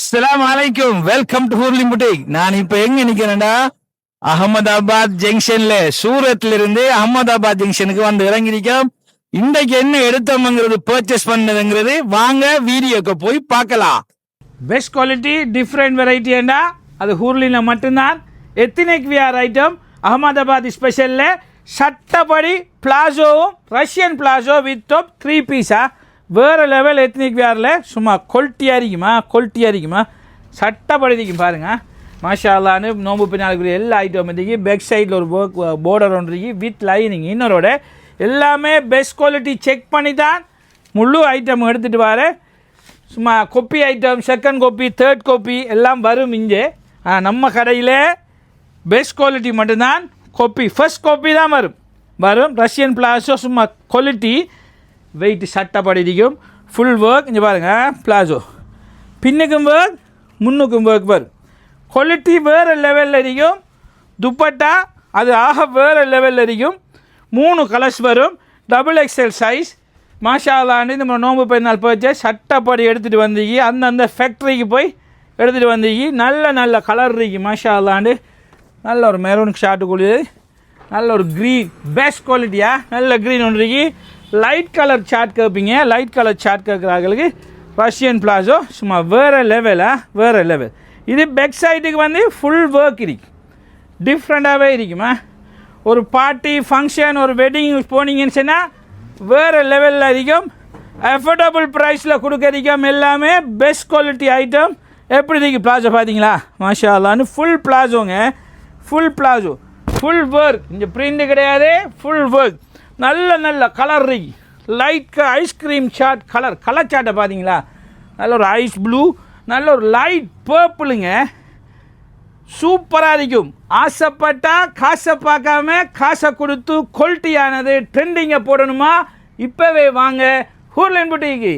அஸ்லாம் வலைக்கும் welcome to ஹூர்லி boutique நான் இப்ப எங்க நிக்கிறேன்டா? அகமதாபாத் ஜங்ஷன்ல சூரத்ல இருந்து அகமதாபாத் ஜங்ஷனுக்கு வந்து இறங்கிருக்கோம் இன்றைக்கு என்ன எடுத்தோம்ங்கிறது பர்ச்சேஸ் பண்ணதுங்கிறது வாங்க வீடியோக்கு போய் பார்க்கலாம். பெஸ்ட் குவாலிட்டி டிஃப்ரெண்ட் வெரைட்டி என்ன அது ஹூர்லியில் மட்டும்தான். எத்தினிக் வியார் ஐட்டம் அகமதாபாத் ஸ்பெஷலில் சட்டப்படி பிளாசோவும் Russian palazzo with top three பீஸா வேறு லெவல் எத்னிக் வேரில் சும்மா கொல்ட்டியாக இருக்குமா கொல்ட்டியாக இருக்குமா சட்டப்படுத்திக்கும் பாருங்கள் மாஷா அல்லான்னு நோம்பு பின்னாளுக்குரிய எல்லா ஐட்டம் இருக்கு. பேக் சைடில் ஒரு ஒர்க் போர்டர் ஒன்று இருக்கு. வித் லைனிங் இன்னொரோட எல்லாமே பெஸ்ட் குவாலிட்டி செக் பண்ணி தான் முழு ஐட்டம் எடுத்துகிட்டு வர. சும்மா copy item second copy third copy எல்லாம் வரும் இங்கே. நம்ம கடையில் பெஸ்ட் குவாலிட்டி மட்டும்தான் கொப்பி ஃபர்ஸ்ட் காப்பி தான் வரும். வரும். ரஷ்யன் பிளாஸோ சும்மா குவாலிட்டி வெயிட் சட்டப்படி இருக்கும் ஃபுல் ஒர்க் இங்கே பாருங்கள் பிளாசோ பின்னுக்கும் ஒர்க் முன்னுக்கும் ஒர்க் வரும் குவாலிட்டி வேறு லெவலில் இருக்கும். துப்பட்டா அது ஆக வேறு லெவலில் இருக்கும். மூணு கலர்ஸ் வரும். டபுள் எக்ஸ்எல் சைஸ் மாஷாலான்னு நம்ம நோம்பு பெருநாள் போச்சு சட்டப்படி எடுத்துகிட்டு வந்தீங்க. அந்தந்த ஃபேக்ட்ரிக்கு போய் எடுத்துகிட்டு வந்தீங்க. நல்ல நல்ல கலர் இருக்கு மாஷாலாண்டு நல்ல ஒரு மெரூன் ஷார்ட்டு கூடியது நல்ல ஒரு க்ரீன் பெஸ்ட் குவாலிட்டியாக நல்ல க்ரீன் ஒன்று இருக்குது லைட் கலர் சாட் கேட்பீங்க லைட் கலர் சாட் கேட்குறாங்களுக்கு ரஷ்யன் பிளாசோ சும்மா வேறு லெவலா வேறு லெவல் இது பெக் சைட்டுக்கு வந்து ஃபுல் ஒர்க் இருக்குது டிஃப்ரெண்ட்டாகவே இருக்குமா? ஒரு பார்ட்டி ஃபங்க்ஷன் ஒரு வெட்டிங் போனீங்கன்னு சொன்னால் வேறு லெவலில் அதிகம் அஃபோர்டபுள் ப்ரைஸில் கொடுக்கறதுக்கும் எல்லாமே பெஸ்ட் குவாலிட்டி ஐட்டம் எப்படி இருக்குது பிளாசோ பார்த்தீங்களா? மாஷாலான்னு ஃபுல் பிளாசோங்க ஃபுல் பிளாசோ ஃபுல் ஒர்க் இங்கே பிரிண்ட் கிடையாது. ஃபுல் ஒர்க் நல்ல நல்ல colour light ice cream shade colour colour சாட்டை பார்த்தீங்களா நல்ல ஒரு ஐஸ் ப்ளூ நல்ல ஒரு லைட் பர்பிளுங்க சூப்பராக இருக்கும். ஆசைப்பட்டால் காசை பார்க்காம காசை கொடுத்து குவாலிட்டியானது ட்ரெண்டிங்கை போடணுமா? இப்போவே வாங்க. ஹூர்லைன் புட்டிக்கு